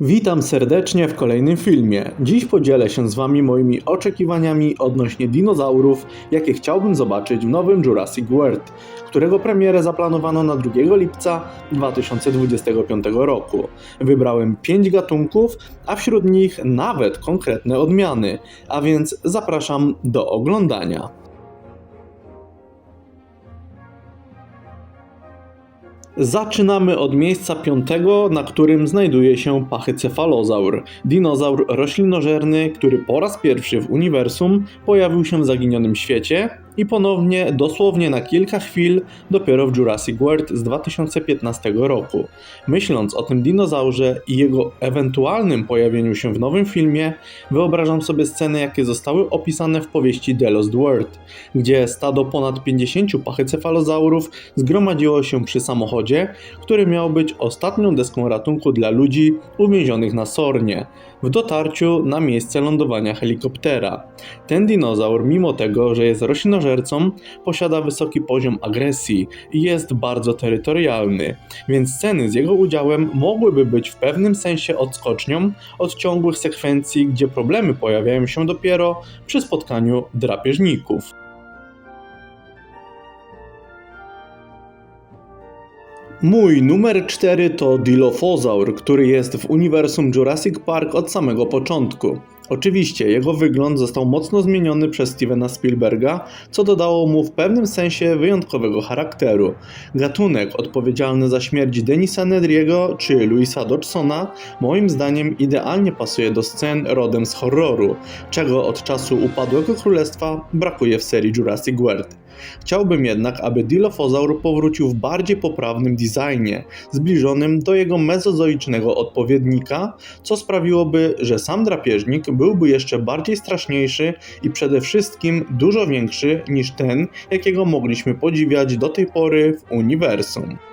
Witam serdecznie w kolejnym filmie. Dziś podzielę się z Wami moimi oczekiwaniami odnośnie dinozaurów, jakie chciałbym zobaczyć w nowym Jurassic World, którego premierę zaplanowano na 2 lipca 2025 roku. Wybrałem 5 gatunków, a wśród nich nawet konkretne odmiany, a więc zapraszam do oglądania. Zaczynamy od miejsca piątego, na którym znajduje się pachycefalozaur, dinozaur roślinożerny, który po raz pierwszy w uniwersum pojawił się w zaginionym świecie i ponownie, dosłownie na kilka chwil, dopiero w Jurassic World z 2015 roku. Myśląc o tym dinozaurze i jego ewentualnym pojawieniu się w nowym filmie, wyobrażam sobie sceny, jakie zostały opisane w powieści The Lost World, gdzie stado ponad 50 pachycefalozaurów zgromadziło się przy samochodzie, który miał być ostatnią deską ratunku dla ludzi uwięzionych na Sornie, w dotarciu na miejsce lądowania helikoptera. Ten dinozaur, mimo tego, że jest roślinożercą, posiada wysoki poziom agresji i jest bardzo terytorialny, więc sceny z jego udziałem mogłyby być w pewnym sensie odskocznią od ciągłych sekwencji, gdzie problemy pojawiają się dopiero przy spotkaniu drapieżników. Mój numer 4 to Dilophosaur, który jest w uniwersum Jurassic Park od samego początku. Oczywiście jego wygląd został mocno zmieniony przez Stevena Spielberga, co dodało mu w pewnym sensie wyjątkowego charakteru. Gatunek odpowiedzialny za śmierć Denisa Nedriego czy Louisa Dodgsona moim zdaniem idealnie pasuje do scen rodem z horroru, czego od czasu upadłego królestwa brakuje w serii Jurassic World. Chciałbym jednak, aby Dilophosaur powrócił w bardziej poprawnym designie, zbliżonym do jego mezozoicznego odpowiednika, co sprawiłoby, że sam drapieżnik byłby jeszcze bardziej straszniejszy i przede wszystkim dużo większy niż ten, jakiego mogliśmy podziwiać do tej pory w uniwersum.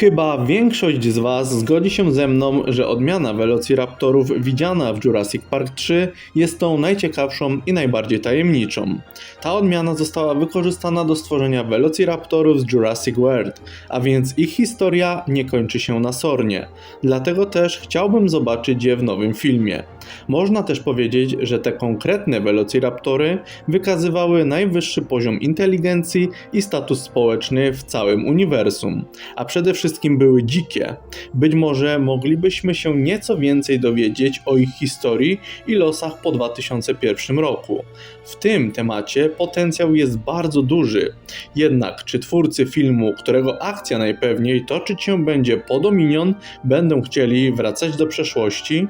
Chyba większość z Was zgodzi się ze mną, że odmiana Velociraptorów widziana w Jurassic Park 3 jest tą najciekawszą i najbardziej tajemniczą. Ta odmiana została wykorzystana do stworzenia Velociraptorów z Jurassic World, a więc ich historia nie kończy się na Sornie. Dlatego też chciałbym zobaczyć je w nowym filmie. Można też powiedzieć, że te konkretne Velociraptory wykazywały najwyższy poziom inteligencji i status społeczny w całym uniwersum, a przede wszystkim były dzikie. Być może moglibyśmy się nieco więcej dowiedzieć o ich historii i losach po 2001 roku. W tym temacie potencjał jest bardzo duży. Jednak czy twórcy filmu, którego akcja najpewniej toczyć się będzie po Dominion, będą chcieli wracać do przeszłości?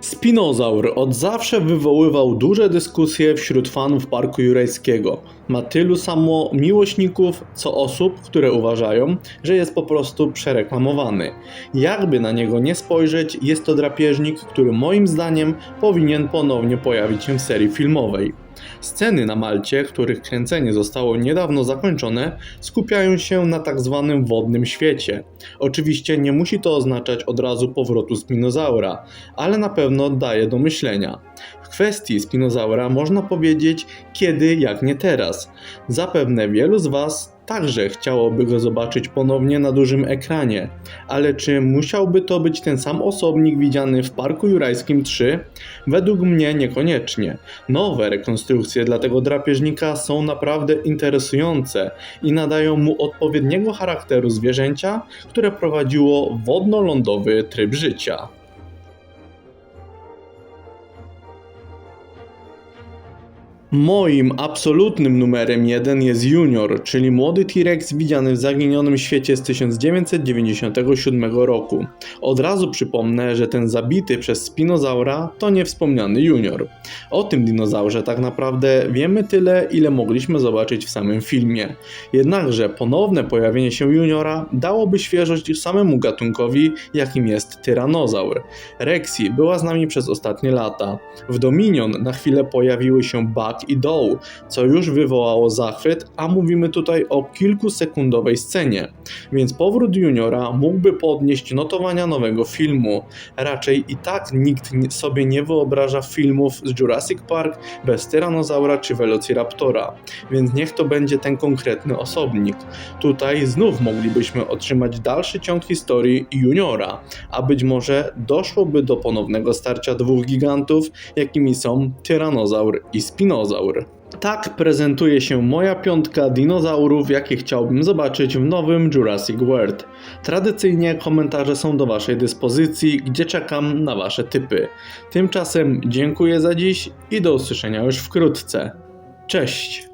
Spinozaur od zawsze wywoływał duże dyskusje wśród fanów Parku Jurajskiego. Ma tylu samo miłośników, co osób, które uważają, że jest po prostu przereklamowany. Jakby na niego nie spojrzeć, jest to drapieżnik, który moim zdaniem powinien ponownie pojawić się w serii filmowej. Sceny na Malcie, których kręcenie zostało niedawno zakończone, skupiają się na tak zwanym wodnym świecie. Oczywiście nie musi to oznaczać od razu powrotu spinozaura, ale na pewno daje do myślenia. W kwestii spinozaura można powiedzieć kiedy jak nie teraz. Zapewne wielu z Was także chciałoby go zobaczyć ponownie na dużym ekranie, ale czy musiałby to być ten sam osobnik widziany w Parku Jurajskim 3? Według mnie niekoniecznie. Nowe rekonstrukcje dla tego drapieżnika są naprawdę interesujące i nadają mu odpowiedniego charakteru zwierzęcia, które prowadziło wodno-lądowy tryb życia. Moim absolutnym numerem jeden jest Junior, czyli młody T-Rex widziany w zaginionym świecie z 1997 roku. Od razu przypomnę, że ten zabity przez Spinozaura to niewspomniany Junior. O tym dinozaurze tak naprawdę wiemy tyle, ile mogliśmy zobaczyć w samym filmie. Jednakże ponowne pojawienie się Juniora dałoby świeżość samemu gatunkowi, jakim jest tyranozaur. Rexy była z nami przez ostatnie lata. W Dominion na chwilę pojawiły się Buck I Doe, co już wywołało zachwyt, a mówimy tutaj o kilkusekundowej scenie. Więc powrót Juniora mógłby podnieść notowania nowego filmu. Raczej i tak nikt sobie nie wyobraża filmów z Jurassic Park bez tyranozaura czy velociraptora, więc niech to będzie ten konkretny osobnik. Tutaj znów moglibyśmy otrzymać dalszy ciąg historii Juniora, a być może doszłoby do ponownego starcia dwóch gigantów, jakimi są tyranozaur i spinozaur. Tak prezentuje się moja piątka dinozaurów, jakie chciałbym zobaczyć w nowym Jurassic World. Tradycyjnie komentarze są do Waszej dyspozycji, gdzie czekam na Wasze typy. Tymczasem dziękuję za dziś i do usłyszenia już wkrótce. Cześć!